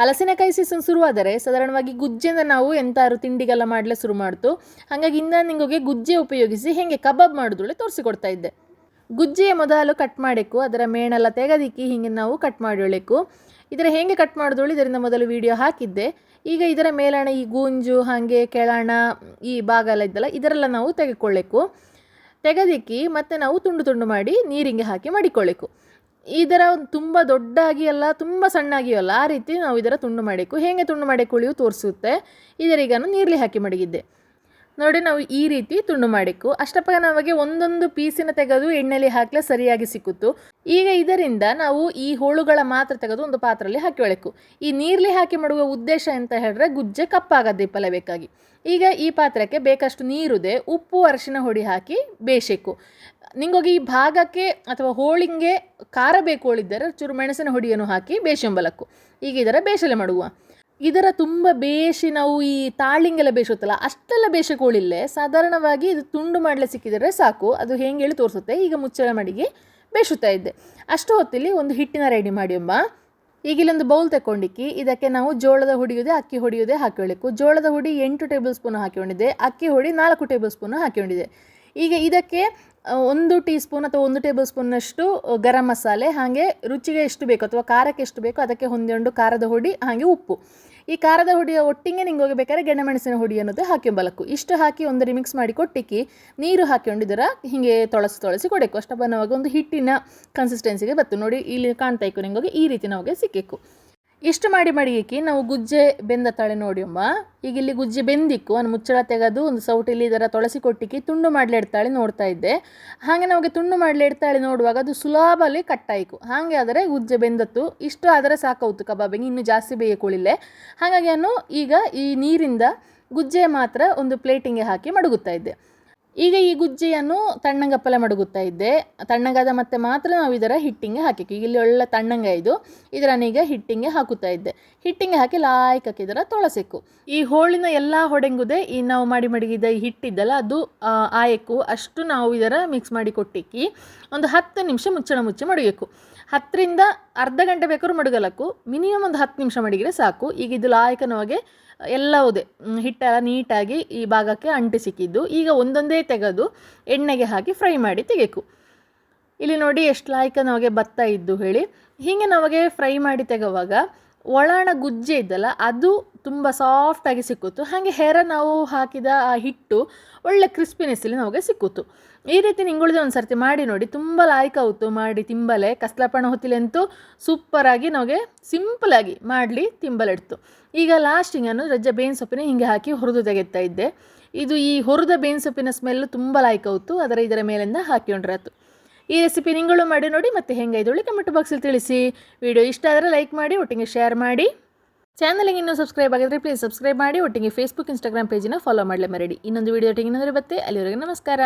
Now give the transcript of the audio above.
ಹಲಸಿನಕಾಯಿ season ಶುರುವಾದರೆ ಸಾಧಾರಣವಾಗಿ ಗುಜ್ಜೆನ ನಾವು ಎಂತಾರು ತಿಂಡಿಗೆಲ್ಲ ಮಾಡಲೇ ಶುರು ಮಾಡ್ತು. ಹಾಗಾಗಿ ಇಂದ ನಿಮಗೆ ಗುಜ್ಜೆ ಉಪಯೋಗಿಸಿ ಹೇಗೆ ಕಬಾಬ್ ಮಾಡೋದ್ರೊಳ್ಳೆ ತೋರಿಸಿಕೊಡ್ತಾ ಇದ್ದೆ. ಗುಜ್ಜೆಯ ಮೊದಲು ಕಟ್ ಮಾಡಬೇಕು ಅದರ ಮೇಣೆಲ್ಲ ತೆಗೆದಿಕ್ಕಿ ಹಿಂಗೆ ನಾವು ಕಟ್ ಮಾಡಿಕೊಳ್ಳಬೇಕು ಇದರ ಹೇಗೆ ಕಟ್ ಮಾಡಿದಳು ಇದರಿಂದ ಮೊದಲು ವಿಡಿಯೋ ಹಾಕಿದ್ದೆ. ಈಗ ಇದರ ಮೇಲಣ ಈ ಗೂಂಜು, ಹಾಗೆ ಕೆಳಣ, ಈ ಭಾಗ ಎಲ್ಲ ಇದ್ದಲ್ಲ, ಇದರೆಲ್ಲ ನಾವು ತೆಗೆದುಕೊಳ್ಳಬೇಕು ತೆಗೆದಿಕ್ಕಿ ಮತ್ತೆ ನಾವು ತುಂಡು ತುಂಡು ಮಾಡಿ ನೀರಿಗೆ ಹಾಕಿ ಮಾಡಿಕೊಳ್ಳಬೇಕು ಇದರ ತುಂಬ ದೊಡ್ಡಾಗಿ ಅಲ್ಲ, ತುಂಬ ಸಣ್ಣಾಗಿ ಅಲ್ಲ, ಆ ರೀತಿ ನಾವು ಇದರ ತುಂಡು ಮಾಡಬೇಕು ಹೇಗೆ ತುಂಡು ಮಾಡಿಕೊಳ್ಳಿಯೂ ತೋರಿಸುತ್ತೆ. ಇದರೀಗ ನಾನು ನೀರಲ್ಲಿ ಹಾಕಿ ಮಡಗಿದ್ದೆ. ನೋಡಿ ನಾವು ಈ ರೀತಿ ತುಂಡು ಮಾಡಿಕ್ಕು. ನಮಗೆ ಒಂದೊಂದು ಪೀಸಿನ ತೆಗೆದು ಎಣ್ಣೆಲಿ ಹಾಕಲೇ ಸರಿಯಾಗಿ ಸಿಕ್ಕಿತು ಈಗ ಇದರಿಂದ ನಾವು ಈ ಹೋಳುಗಳ ಮಾತ್ರ ತೆಗೆದು ಒಂದು ಪಾತ್ರೆಯಲ್ಲಿ ಹಾಕಿಕೊಳ್ಳಬೇಕು ಈ ನೀರ್ಲಿ ಹಾಕಿ ಮಾಡುವ ಉದ್ದೇಶ ಅಂತ ಹೇಳಿದ್ರೆ ಗುಜ್ಜೆ ಕಪ್ಪಾಗದ್ದೆ ಬೇಕಾಗಿ ಈಗ ಈ ಪಾತ್ರಕ್ಕೆ ಬೇಕಷ್ಟು ನೀರುದೆ, ಉಪ್ಪು, ಅರಿಶಿನ ಹೊಡಿ ಹಾಕಿ ಬೇಯಿಸಬೇಕು ನಿಂಗೋಗಿ ಈ ಭಾಗಕ್ಕೆ ಅಥವಾ ಹೋಳಿಗೆ ಖಾರ ಬೇಕು ಹೋಳಿದ್ದರೆ ಚೂರು ಮೆಣಸಿನ ಹೊಡಿಯನ್ನು ಹಾಕಿ ಬೇಷಂಬಲಕ್ಕು ಈಗ ಇದರ ಬೇಸಲೆ ಮಾಡುವ. ಇದರ ತುಂಬ ಬೇಷಿ ನಾವು ಈ ತಾಳಿಂಗೆಲ್ಲ ಬೇಯಿಸುತ್ತಲ್ಲ ಅಷ್ಟೆಲ್ಲ ಬೇಯಿಸೋಳಿಲ್ಲೇ ಸಾಧಾರಣವಾಗಿ ಇದು ತುಂಡು ಮಾಡಲೇ ಸಿಕ್ಕಿದರೆ ಸಾಕು. ಅದು ಹೆಂಗೆ ಹೇಳಿ ತೋರಿಸುತ್ತೆ. ಈಗ ಮುಚ್ಚಳ ಮಡಿಗೆ ಬೇಯಿಸುತ್ತಾ ಇದ್ದೆ. ಅಷ್ಟು ಹೊತ್ತಿಲ್ಲಿ ಒಂದು ಹಿಟ್ಟಿನ ರೆಡಿ ಮಾಡಿ ಅಮ್ಮ. ಈಗ ಇಲ್ಲೊಂದು ಬೌಲ್ ತಗೊಂಡಿಕ್ಕಿ ಇದಕ್ಕೆ ನಾವು ಜೋಳದ ಹುಡಿಯೋದೇ ಅಕ್ಕಿ ಹೊಡಿಯೋದೇ ಹಾಕಿಕೊಳ್ಳಬೇಕು ಜೋಳದ ಹುಡಿ ಎಂಟು ಟೇಬಲ್ ಸ್ಪೂನ್ ಹಾಕಿಕೊಂಡಿದ್ದೆ. ಅಕ್ಕಿ ಹೊಡಿ ನಾಲ್ಕು ಟೇಬಲ್ ಸ್ಪೂನ್ ಹಾಕಿಕೊಂಡಿದ್ದೆ. ಈಗ ಇದಕ್ಕೆ ಒಂದು ಟೀ ಸ್ಪೂನ್ ಅಥವಾ ಒಂದು ಟೇಬಲ್ ಸ್ಪೂನ್ನಷ್ಟು ಗರಂ ಮಸಾಲೆ, ಹಾಗೆ ರುಚಿಗೆ ಎಷ್ಟು ಬೇಕು ಅಥವಾ ಖಾರಕ್ಕೆ ಎಷ್ಟು ಬೇಕೋ ಅದಕ್ಕೆ ಹೊಂದಿಕೊಂಡು ಖಾರದ ಹುಡಿ, ಹಾಗೆ ಉಪ್ಪು. ಈ ಖಾರದ ಹುಡಿಯ ಒಟ್ಟಿಗೆ ನಿಂಗೆ ಹೋಗಬೇಕಾದ್ರೆ ಗೆಣಮೆಣಸಿನ ಹುಡಿ ಅನ್ನೋದು ಹಾಕ್ಯಂಬಲಕ್ಕು ಇಷ್ಟು ಹಾಕಿ ಒಂದು ಮಿಕ್ಸ್ ಮಾಡಿ ಕೊಟ್ಟಿಕ್ಕಿ, ನೀರು ಹಾಕೊಂಡಿದ್ದರ ಹೀಗೆ ತೊಳಸಿ ತೊಳಸಿ ಕೊಡಬೇಕು ಅಷ್ಟು ಬನ್ನವಾಗ ಒಂದು ಹಿಟ್ಟಿನ ಕನ್ಸಿಸ್ಟೆನ್ಸಿಗೆ ಬತ್ತು. ನೋಡಿ, ಇಲ್ಲಿ ಕಾಣ್ತಾ ಇಕ್ಕು ನಿಂಗೆ ಈ ರೀತಿ ನಮಗೆ ಸಿಕ್ಕಿಕ್ಕು. ಇಷ್ಟು ಮಾಡಿ ಮಡಿಗಿಕ್ಕಿ ನಾವು ಗುಜ್ಜೆ ಬೆಂದ ತಳೆ ನೋಡಿ ಅಮ್ಮ. ಈಗ ಇಲ್ಲಿ ಗುಜ್ಜೆ ಬೆಂದಿಕ್ಕು ಒಂದು ಮುಚ್ಚಳ ತೆಗೆದು ಒಂದು ಸೌಟಲ್ಲಿ ಇದರ ತೊಳಸಿ ಕೊಟ್ಟಿಕ್ಕಿ ತುಂಡು ಮಾಡ್ಲಿ ಇಡ್ತಾಳೆ ನೋಡ್ತಾ ಇದ್ದೆ. ಹಾಗೆ ನಮಗೆ ತುಂಡು ಮಾಡ್ಲಿ ಇಡ್ತಾಳೆ ನೋಡುವಾಗ ಅದು ಸುಲಭಲ್ಲಿ ಕಟ್ಟಾಯಿತು ಹಾಗೆ ಆದರೆ ಗುಜ್ಜೆ ಬೆಂದತ್ತು ಇಷ್ಟು ಆದರೆ ಸಾಕೌತು ಕಬಾಬಿಗೆ, ಇನ್ನು ಜಾಸ್ತಿ ಬೇಯಕೊಳ್ಳಿಲ್ಲೆ ಹಾಗಾಗಿ ನಾನು ಈಗ ಈ ನೀರಿಂದ ಗುಜ್ಜೆ ಮಾತ್ರ ಒಂದು ಪ್ಲೇಟಿಂಗೆ ಹಾಕಿ ಮಡಗುತ್ತಾ ಇದ್ದೆ. ಈಗ ಈ ಗುಜ್ಜೆಯನ್ನು ತಣ್ಣಗಪ್ಪಲೆ ಮಡಗುತ್ತಾ ಇದ್ದೆ. ತಣ್ಣಗಾದ ಮತ್ತೆ ಮಾತ್ರ ನಾವು ಇದರ ಹಿಟ್ಟಿಂಗೆ ಹಾಕಿಕ್ಕೆ ಈಗ ಇಲ್ಲಿ ಒಳ್ಳೆ ತಣ್ಣಂಗ ಇದು. ಇದರನ್ನೀಗ ಹಿಟ್ಟಿಂಗೆ ಹಾಕುತ್ತಾ ಇದ್ದೆ. ಹಿಟ್ಟಿಂಗೆ ಹಾಕಿ ಲಾಯ್ಕಕ್ಕೆ ಇದರ ತೊಳಸಿಕ್ಕು. ಈ ಹೋಳಿನ ಎಲ್ಲ ಹೊಡೆಂಗುದೆ ಈ ನಾವು ಮಾಡಿ ಮಡಗಿದ ಈ ಹಿಟ್ಟಿದ್ದಲ್ಲ, ಅದು ಆಯಕ್ಕು ಆಯಕ್ಕೂ ಅಷ್ಟು ನಾವು ಇದರ ಮಿಕ್ಸ್ ಮಾಡಿ ಕೊಟ್ಟಿಕ್ಕಿ ಒಂದು ಹತ್ತು ನಿಮಿಷ ಮುಚ್ಚಣ ಮುಚ್ಚಿ ಮಡಗಬೇಕು ಹತ್ತರಿಂದ ಅರ್ಧ ಗಂಟೆ ಬೇಕಾದ್ರೂ ಮಡಗಲಕ್ಕು. ಮಿನಿಮಮ್ ಒಂದು ಹತ್ತು ನಿಮಿಷ ಮಡಗಿದ್ರೆ ಸಾಕು. ಈಗ ಇದು ಲಾಯಕನವಾಗಿ ಎಲ್ಲವುದೇ ಹಿಟ್ಟೆಲ್ಲ ನೀಟಾಗಿ ಈ ಭಾಗಕ್ಕೆ ಅಂಟಿ ಸಿಕ್ಕಿದ್ದು. ಈಗ ಒಂದೊಂದೇ ತೆಗೆದು ಎಣ್ಣೆಗೆ ಹಾಕಿ ಫ್ರೈ ಮಾಡಿ ತೆಗೆಕು ಇಲ್ಲಿ ನೋಡಿ ಎಷ್ಟು ಲಾಯ್ಕ ನಮಗೆ ಭತ್ತ ಇದ್ದು ಹೇಳಿ. ಹೀಗೆ ನಮಗೆ ಫ್ರೈ ಮಾಡಿ ತೆಗುವಾಗ ಒಳಾಣ ಗುಜ್ಜೆ ಇದ್ದಲ್ಲ, ಅದು ತುಂಬ ಸಾಫ್ಟಾಗಿ ಸಿಕ್ಕಿತು ಹಾಗೆ ಹೆರ ನಾವು ಹಾಕಿದ ಆ ಹಿಟ್ಟು ಒಳ್ಳೆ ಕ್ರಿಸ್ಪಿನೆಸ್ಸಲ್ಲಿ ನಮಗೆ ಸಿಕ್ಕಿತು ಈ ರೀತಿ ನಿಂಗುಳಿದ ಒಂದು ಸರ್ತಿ ಮಾಡಿ ನೋಡಿ, ತುಂಬ ಲಾಯ್ಕ ಆಯಿತು ಮಾಡಿ ತಿಂಬಲೆ. ಕಸ್ಲಪಣ ಹೊತ್ತಿಲಂತೂ ಸೂಪರಾಗಿ ನಮಗೆ ಸಿಂಪಲಾಗಿ ಮಾಡಲಿ ತಿಂಬಲಿಡ್ತು ಈಗ ಲಾಸ್ಟಿಂಗನ್ನು ರಜ್ಜ ಬೇನ್ ಸೊಪ್ಪಿನ ಹಿಂಗೆ ಹಾಕಿ ಹುರಿದು ತೆಗೆತಾ ಇದ್ದೆ. ಇದು ಈ ಹುರಿದ ಬೇನ್ ಸೊಪ್ಪಿನ ಸ್ಮೆಲ್ಲು ತುಂಬ ಲಾಯ್ಕ ಆಯಿತು ಅದರ ಇದರ ಮೇಲಿಂದ ಹಾಕಿಕೊಂಡ್ರಾತು ಈ ರೆಸಿಪಿ ನಿಂಗಳು ಮಾಡಿ ನೋಡಿ ಮತ್ತೆ ಹೆಂಗಾಯ್ತು ಕಮೆಂಟ್ ಬಾಕ್ಸಲ್ಲಿ ತಿಳಿಸಿ. ವಿಡಿಯೋ ಇಷ್ಟ ಆದರೆ ಲೈಕ್ ಮಾಡಿ, ಒಟ್ಟಿಗೆ ಶೇರ್ ಮಾಡಿ. ಚಾನಲಿಗೆ ಇನ್ನೂ ಸಬ್ಸ್ಕ್ರೈಬ್ ಆಗಿದ್ರೆ ಪ್ಲೀಸ್ ಸಬ್ಸ್ಕ್ರೈಬ್ ಮಾಡಿ, ಒಟ್ಟಿಗೆ ಫೇಸ್ಬುಕ್ ಇನ್ಸ್ಟಾಗ್ರಾಮ್ ಪೇಜಿನ ಫಾಲೋ ಮಾಡಲೇ ಮರಡಿ. ಇನ್ನೊಂದು ವಿಡಿಯೋ ಒಟ್ಟಿಗೆ ಇನ್ನೊಂದರೆ ಬತ್ತೆ ಅಲ್ಲಿವರೆಗೆ ನಮಸ್ಕಾರ.